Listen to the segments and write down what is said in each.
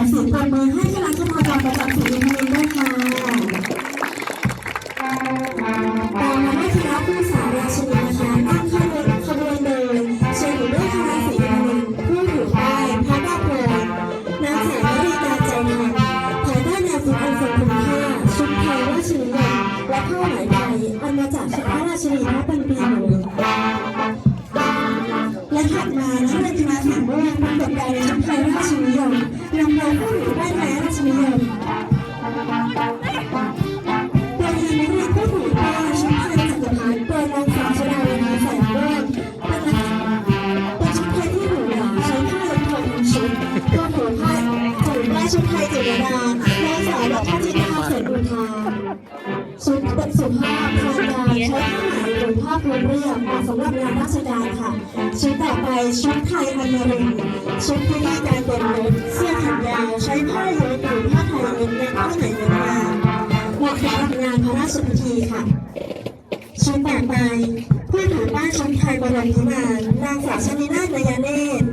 อเสียงปรบมือให้คณะกรรมการประจำศูนย์นี้ด้วยค่ะต่อมาให้คณะผู้สาวราชินีนะคะตั้งขบวนขบวนเดินเชิญอยู่ด้วยคณะสีอนุผู้ถือป้ายพระดาโปรยนางสาววรีกาใจธรรมภายใต้แนวคิดอันทรงคุณค่าชุดไทยราชนิยมและผ้าไหมไทยอันมาจากชุดพระราชินีพระปันปีามว่าปรากฏการณ์ในชุดไทยราชนิยมนำโดยผู้ถือป้ายไม้ราชนิยมตัวแทนนักเรียนผู้ถือป้ายชุดไทยจักรพรรดิโดยนางสาวชดาวันนาแสงร่วมเป็นนักเป็นชุดไทยที่หรูหราใช้ผ้าลงทองทั้งชุดตัวถือป้ายถือป้ายชุดไทยจิตรดานางสาวรัตจิตาเสนอุทาชุดเป็นสุภาพทางการใช้ผ้า ไหมหรือผ้าพื้นเรียบเหมาะสำหรับงานราชการค่ะ ชุดต่อไปชุดไทยอันนารินชุดพิธีการเป็นรถเสื้อแขนยาวใช้ผ้าเย็บหรือผ้าไทยเย็บและผ้าไหมเย็บมาเหมาะสำหรับงานพระราชพิธีค่ะ ชุดต่อไปผู้ถือป้ายชุดไทยบรมพิมานนางสาวชนินาถนายเนตร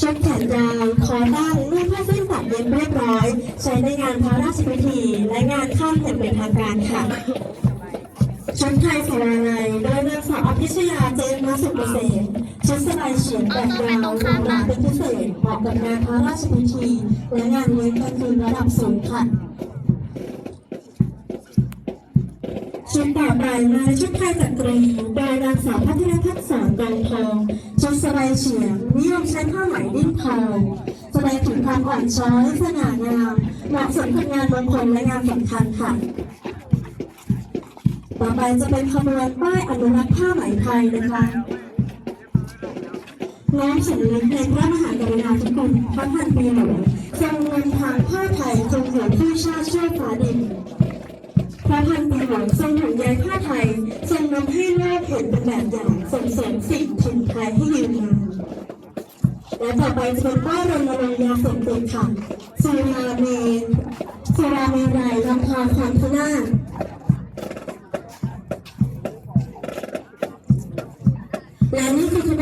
ชุดแขนยาวคอตั้งนุ่งผ้าเส้นตัดเย็บเรียบร้อย ใช้ในงานพระราชพิธี และงานข้ามอย่างเป็นทางการค่ะ ชุดไทยสวาลัยโดยนางสาวอภิชยาเจนมาสุกเกษมชุดสบายเฉียงแบบยาวลงมาเป็นพิเศษเหมาะกับงานพระราชพิธีและงานเลี้ยงกลางคืนระดับสูงค่ะชุดต่อไปมาในชุดไทยจักรีโดยนางสาวพัฒนทักษรกองทองชุดสบายเฉียงนิยมใช้ผ้าไหมดิ้นทองแสดงถึงความอ่อนช้อยสง่างามเหมาะสมกับงานมงคลและงานสำคัญค่ะ ต่อไปจะเป็นขบวนป้ายอนุรักษ์ผ้าไหมไทยนะคะน้อมสำนึกในพระมหากรุณาธิคุณพระพันปีหลวงทรงนำทางผ้าไทยคงเหลือผู้ชาติช่วฟ้าดินพระพันปีหลวงทรงห่วงใยผ้าไทยทรงนำให้โลกเห็นเป็นแบบอย่างส่งเสริมสิ่งถิ่นไทยให้ยืนนานและต่อไปจะเป็นป้ายรณรงค์ยาเสพติดค่ะสุราเมสุราเมรัยลำพาความพินา